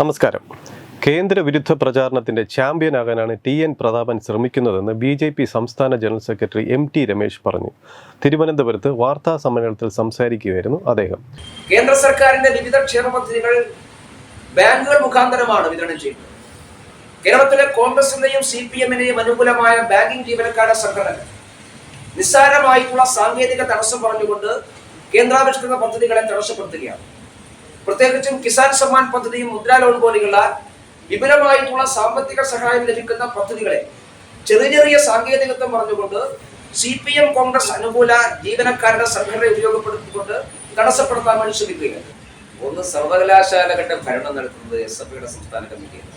നമസ്കാരം. കേന്ദ്ര വിരുദ്ധ പ്രചാരണത്തിന്റെ ചാമ്പ്യനാകാനാണ് ടി എൻ പ്രതാപൻ ശ്രമിക്കുന്നതെന്ന് ബി ജെ പി സംസ്ഥാന general secretary M T Ramesh പറഞ്ഞു. തിരുവനന്തപുരത്ത് വാർത്താ സമ്മേളനത്തിൽ സംസാരിക്കുകയായിരുന്നു അദ്ദേഹം. കേന്ദ്ര സർക്കാരിന്റെ വിവിധ ക്ഷേമ പദ്ധതികൾ ബാങ്കുകൾ മുഖാന്തരമാണ് വിതരണം ചെയ്യുന്നത്. കേരളത്തിലെ കോൺഗ്രസിന്റെയും സി പി എമ്മിന്റെയും അനുകൂലമായ ബാങ്കിംഗ് ജീവനക്കാരുടെ സംഘടന നിസ്സാരമായിട്ടുള്ള സാങ്കേതിക തടസ്സം പറഞ്ഞുകൊണ്ട് കേന്ദ്രാവിഷ്കൃത പദ്ധതികളെ തടസ്സപ്പെടുത്തുകയാണ്. പ്രത്യേകിച്ചും കിസാൻ സമ്മാൻ പദ്ധതിയും മുദ്രാ ലോൺ പോലെയുള്ള വിപുലമായിട്ടുള്ള സാമ്പത്തിക സഹായം ലഭിക്കുന്ന പദ്ധതികളെ ചെറിയ ചെറിയ സാങ്കേതികത്വം പറഞ്ഞുകൊണ്ട് സി പി എം കോൺഗ്രസ് അനുകൂല ജീവനക്കാരുടെ സംഘടന ഉപയോഗപ്പെടുത്തിക്കൊണ്ട് തടസ്സപ്പെടുത്താൻ വേണ്ടി ശ്രമിക്കുകയാണ് ഒന്ന് സർവകലാശാലകളുടെ ഭരണം നടത്തുന്നത് എസ് എഫ് ഐയുടെ സംസ്ഥാന കമ്മിറ്റിയാണ്.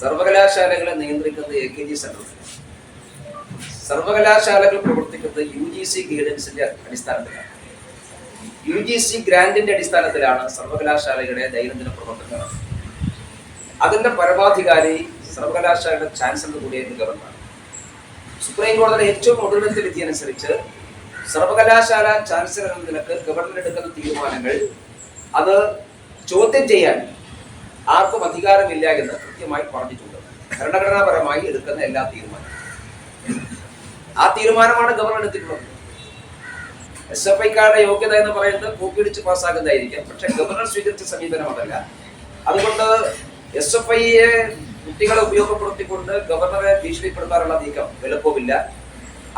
സർവകലാശാലകളെ നിയന്ത്രിക്കുന്നത് എ കെ ജി സെൻട്രൽ സർവകലാശാലകൾ പ്രവർത്തിക്കുന്നത് യു ജി സി ഗൈഡൻസിന്റെ അടിസ്ഥാനത്തിലാണ്. യു ജി സി ഗ്രാന്റിന്റെ അടിസ്ഥാനത്തിലാണ് സർവകലാശാലയുടെ ദൈനംദിന പ്രവർത്തനങ്ങൾ. അതിന്റെ പരമാധികാരി സർവകലാശാലയുടെ ചാൻസലർ കൂടിയായിരുന്നു ഗവർണർ. സുപ്രീം കോടതിയുടെ ഏറ്റവും ഒടുവിലത്തെ വിധി അനുസരിച്ച് സർവകലാശാല ചാൻസലർ എന്ന നിലയ്ക്ക് ഗവർണർ എടുക്കുന്ന തീരുമാനങ്ങൾ അത് ചോദ്യം ചെയ്യാൻ ആർക്കും അധികാരമില്ല എന്ന് കൃത്യമായി പറഞ്ഞിട്ടുണ്ട്. ഭരണഘടനാപരമായി എടുക്കുന്ന എല്ലാ തീരുമാനങ്ങളും. ആ തീരുമാനമാണ് ഗവർണർ എടുത്തിട്ടുള്ളത്. എസ് എഫ് ഐക്കാരുടെ യോഗ്യത എന്ന് പറയുന്നത് കൂപ്പിടിച്ച് പാസ്സാക്കുന്നതായിരിക്കാം. പക്ഷെ ഗവർണർ സ്വീകരിച്ച സമീപനം അതല്ല. അതുകൊണ്ട് എസ് എഫ് ഐയെ കുട്ടികളെ ഉപയോഗപ്പെടുത്തിക്കൊണ്ട് ഗവർണറെ ഭീഷണിപ്പെടുത്താനുള്ള നീക്കം എളുപ്പമില്ല.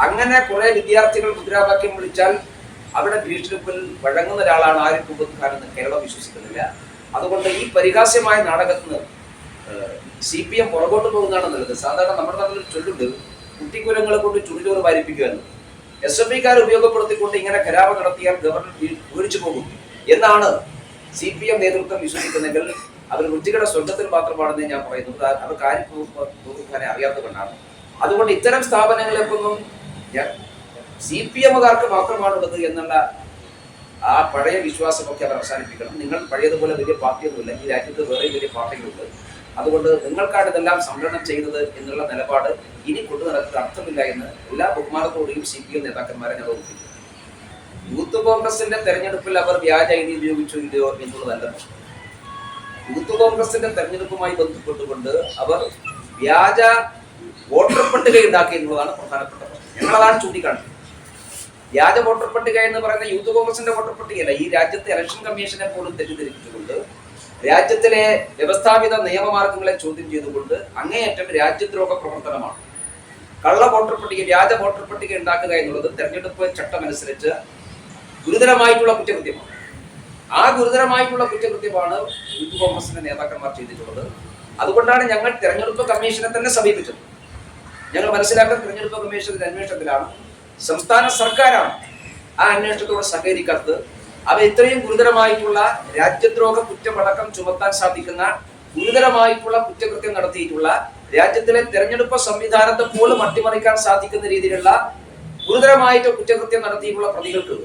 അങ്ങനെ കുറെ വിദ്യാർത്ഥികൾ മുദ്രാവാക്യം വിളിച്ചാൽ അവിടെ ഭീഷണിപ്പിൽ വഴങ്ങുന്ന ഒരാളാണ് ആരും എന്ന് കേരളം വിശ്വസിക്കുന്നില്ല. അതുകൊണ്ട് ഈ പരിഹാസ്യമായ നാടകത്തിന് സി പി എം പുറകോട്ട് പോകുന്നതാണ് നല്ലത് സാധാരണ നമ്മുടെ നാട്ടിൽ ചൊല്ലുണ്ട്. കുട്ടിക്കുലങ്ങളെ കൊണ്ട് ചുടുചോറ് വാരിപ്പിക്കുക എന്ന്. എസ് എഫ് ഐക്കാർ ഉപയോഗപ്പെടുത്തിക്കൊണ്ട് ഇങ്ങനെ കരാറ് നടത്തിയാൽ ഗവർണർ വീഴ്ച പോകും. എന്നാണ് സി പി എം നേതൃത്വം വിശ്വസിക്കുന്നെങ്കിൽ അവർ വൃത്തികളുടെ സ്വർഗത്തിൽ മാത്രമാണെന്ന് ഞാൻ പറയുന്നത്. അത് അവർ കാര്യനെ അറിയാത്തതുകൊണ്ടാണ്. അതുകൊണ്ട് ഇത്തരം സ്ഥാപനങ്ങളെക്കൊന്നും സി പി എമ്മുകാർക്ക് മാത്രമാണുള്ളത് എന്നുള്ള ആ പഴയ വിശ്വാസമൊക്കെ അവർ അവസാനിപ്പിക്കണം. നിങ്ങൾ പഴയതുപോലെ വലിയ പാർട്ടിയൊന്നുമില്ല. ഈ രാജ്യത്ത് വേറെ വലിയ പാർട്ടികളുണ്ട്. അതുകൊണ്ട് നിങ്ങൾക്കാണ് ഇതെല്ലാം സംവരണം ചെയ്യുന്നത് എന്നുള്ള നിലപാട് ഇനി കൊണ്ടു നടക്കുന്ന അർത്ഥമില്ല എന്ന് എല്ലാ ബഹുമാനത്തോടെയും സി പി എം നേതാക്കന്മാരെ ഞാൻ ഓർമ്മിപ്പിക്കും യൂത്ത് കോൺഗ്രസിന്റെ തെരഞ്ഞെടുപ്പിൽ അവർ വ്യാജ ഐതി ഉപയോഗിച്ചു ഇല്ലയോ എന്നുള്ളതല്ല യൂത്ത് കോൺഗ്രസിന്റെ തെരഞ്ഞെടുപ്പുമായി ബന്ധപ്പെട്ടുകൊണ്ട് അവർ വ്യാജ വോട്ടർ പട്ടിക ഉണ്ടാക്കി എന്നുള്ളതാണ് പ്രധാനപ്പെട്ട ഞങ്ങളതാണ് ചൂണ്ടിക്കാണിക്കുന്നത്. വ്യാജ വോട്ടർ പട്ടിക എന്ന് പറയുന്ന യൂത്ത് കോൺഗ്രസിന്റെ വോട്ടർ പട്ടികയല്ല ഈ രാജ്യത്തെ ഇലക്ഷൻ കമ്മീഷനെ പോലും തെറ്റിദ്ധരിപ്പിച്ചുകൊണ്ട് രാജ്യത്തിലെ വ്യവസ്ഥാപിത നിയമമാർഗങ്ങളെ ചോദ്യം ചെയ്തുകൊണ്ട് അങ്ങേയറ്റം രാജ്യദ്രോഹ പ്രവർത്തനമാണ്. കള്ള വോട്ടർ പട്ടിക വ്യാജ വോട്ടർ പട്ടിക ഉണ്ടാക്കുക എന്നുള്ളത് തെരഞ്ഞെടുപ്പ് ചട്ടമനുസരിച്ച് ഗുരുതരമായിട്ടുള്ള കുറ്റകൃത്യമാണ്. ആ ഗുരുതരമായിട്ടുള്ള കുറ്റകൃത്യമാണ് യൂത്ത് കോൺഗ്രസിന്റെ നേതാക്കന്മാർ ചെയ്തിട്ടുള്ളത്. അതുകൊണ്ടാണ് ഞങ്ങൾ തെരഞ്ഞെടുപ്പ് കമ്മീഷനെ തന്നെ സമീപിച്ചത്. ഞങ്ങൾ മനസ്സിലാക്കുന്ന തെരഞ്ഞെടുപ്പ് കമ്മീഷന്റെ അന്വേഷണത്തിലാണ് സംസ്ഥാന സർക്കാരാണ് ആ അന്വേഷണത്തോട് സഹകരിക്കാത്തത്. അവ ഇത്രയും ഗുരുതരമായിട്ടുള്ള രാജ്യദ്രോഹ കുറ്റമടക്കം ചുമത്താൻ സാധിക്കുന്ന ഗുരുതരമായിട്ടുള്ള കുറ്റകൃത്യം നടത്തിയിട്ടുള്ള രാജ്യത്തിലെ തെരഞ്ഞെടുപ്പ് സംവിധാനത്തെ പോലും അട്ടിമറിക്കാൻ സാധിക്കുന്ന രീതിയിലുള്ള ഗുരുതരമായിട്ട് കുറ്റകൃത്യം നടത്തിയിട്ടുള്ള പ്രതികൾക്ക്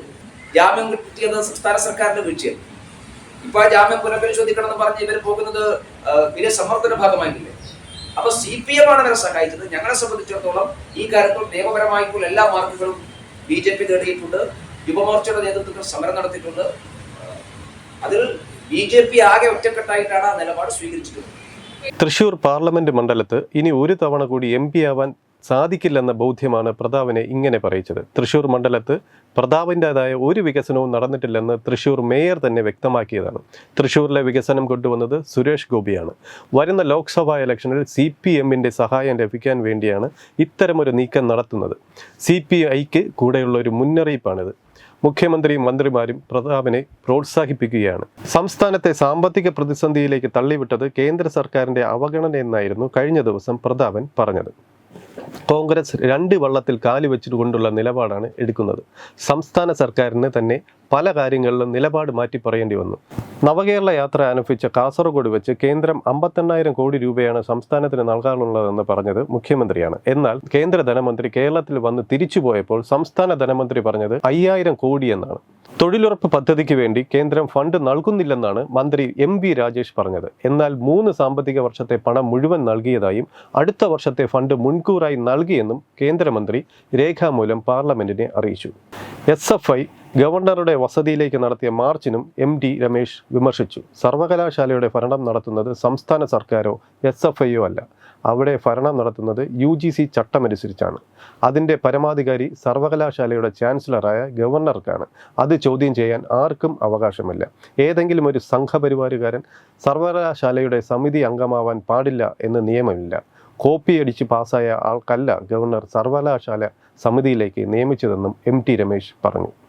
ജാമ്യം കിട്ടിയത് സംസ്ഥാന സർക്കാരിന്റെ വീഴ്ചയാണ്. ഇപ്പൊ ആ ജാമ്യം പുനഃപരിശോധിക്കണം എന്ന് പറഞ്ഞ് ഇവർ പോകുന്നത് വലിയ സമ്മർദ്ദന ഭാഗമായിട്ടില്ലേ? അപ്പൊ സി പി എം ആണ് അവരെ സഹായിച്ചത്. ഞങ്ങളെ സംബന്ധിച്ചിടത്തോളം ഈ കാര്യത്തിൽ നിയമപരമായിട്ടുള്ള എല്ലാ മാർക്കുകളും ബി ജെ പി നേടിയിട്ടുണ്ട് യുവമോർച്ചയുടെ നേതൃത്വത്തിൽ സമരം നടത്തിയിട്ടുണ്ട്. അതിൽ ബി ജെ പി ആകെ ഒറ്റക്കെട്ടായിട്ടാണ് ആ നിലപാട് സ്വീകരിച്ചിട്ടുള്ളത്. തൃശൂർ പാർലമെന്റ് മണ്ഡലത്ത് ഇനി ഒരു തവണ കൂടി എം പി ആവാൻ സാധിക്കില്ലെന്ന ബോധ്യമാണ് പ്രതാപിനെ ഇങ്ങനെ പറയിച്ചത്. തൃശൂർ മണ്ഡലത്ത് പ്രതാപിന്റെതായ ഒരു വികസനവും നടന്നിട്ടില്ലെന്ന് തൃശൂർ മേയർ തന്നെ വ്യക്തമാക്കിയതാണ്. തൃശൂരിലെ വികസനം കൊണ്ടുവന്നത് സുരേഷ് ഗോപിയാണ്. വരുന്ന ലോക്സഭാ ഇലക്ഷനിൽ സി പി എമ്മിന്റെ സഹായം ലഭിക്കാൻ വേണ്ടിയാണ് ഇത്തരമൊരു നീക്കം നടത്തുന്നത്. സി പി ഐക്ക് കൂടെയുള്ള ഒരു മുന്നറിയിപ്പാണിത്. മുഖ്യമന്ത്രിയും മന്ത്രിമാരും പ്രതാപനെ പ്രോത്സാഹിപ്പിക്കുകയാണ്. സംസ്ഥാനത്തെ സാമ്പത്തിക പ്രതിസന്ധിയിലേക്ക് തള്ളിവിട്ടത് കേന്ദ്ര സർക്കാരിന്റെ അവഗണനയെന്നായിരുന്നു കഴിഞ്ഞ ദിവസം പ്രതാപൻ പറഞ്ഞത്. കോൺഗ്രസ് രണ്ട് വള്ളത്തിൽ കാലി വെച്ചുകൊണ്ടുള്ള നിലപാടാണ് എടുക്കുന്നത്. സംസ്ഥാന സർക്കാരിന് തന്നെ പല കാര്യങ്ങളിലും നിലപാട് മാറ്റി പറയേണ്ടി വന്നു. നവകേരള യാത്ര ആരംഭിച്ച കാസർഗോഡ് വെച്ച് കേന്ദ്രം അമ്പത്തെണ്ണായിരം കോടി രൂപയാണ് സംസ്ഥാനത്തിന് നൽകാനുള്ളതെന്ന് പറഞ്ഞത് മുഖ്യമന്ത്രിയാണ്. എന്നാൽ കേന്ദ്ര ധനമന്ത്രി കേരളത്തിൽ വന്ന് തിരിച്ചുപോയപ്പോൾ സംസ്ഥാന ധനമന്ത്രി പറഞ്ഞത് അയ്യായിരം കോടി എന്നാണ്. തൊഴിലുറപ്പ് പദ്ധതിക്ക് വേണ്ടി കേന്ദ്രം ഫണ്ട് നൽകുന്നില്ലെന്നാണ് മന്ത്രി എം വി രാജേഷ് പറഞ്ഞത്. എന്നാൽ മൂന്ന് സാമ്പത്തിക വർഷത്തെ പണം മുഴുവൻ നൽകിയതായും അടുത്ത വർഷത്തെ ഫണ്ട് മുൻകൂറായി നൽകിയെന്നും കേന്ദ്രമന്ത്രി രേഖാമൂലം പാർലമെന്റിനെ അറിയിച്ചു. എസ് എഫ് ഐ ഗവർണറുടെ വസതിയിലേക്ക് നടത്തിയ മാർച്ചിനും എം ടി രമേശ് വിമർശിച്ചു. സർവകലാശാലയുടെ ഭരണം നടത്തുന്നത് സംസ്ഥാന സർക്കാരോ എസ് എഫ് ഐയോ അല്ല. അവിടെ ഭരണം നടത്തുന്നത് യു ജി സി ചട്ടമനുസരിച്ചാണ്. അതിന്റെ പരമാധികാരി സർവകലാശാലയുടെ ചാൻസലറായ ഗവർണർക്കാണ്. അത് ചോദ്യം ചെയ്യാൻ ആർക്കും അവകാശമില്ല. ഏതെങ്കിലും ഒരു സംഘപരിവാരുകാരൻ സർവകലാശാലയുടെ സമിതി അംഗമാവാൻ പാടില്ല എന്ന് നിയമമില്ല. കോപ്പിയടിച്ച് പാസ്സായ ആൾക്കല്ല ഗവർണർ സർവകലാശാല സമിതിയിലേക്ക് നിയമിച്ചതെന്നും എം ടി രമേശ് പറഞ്ഞു.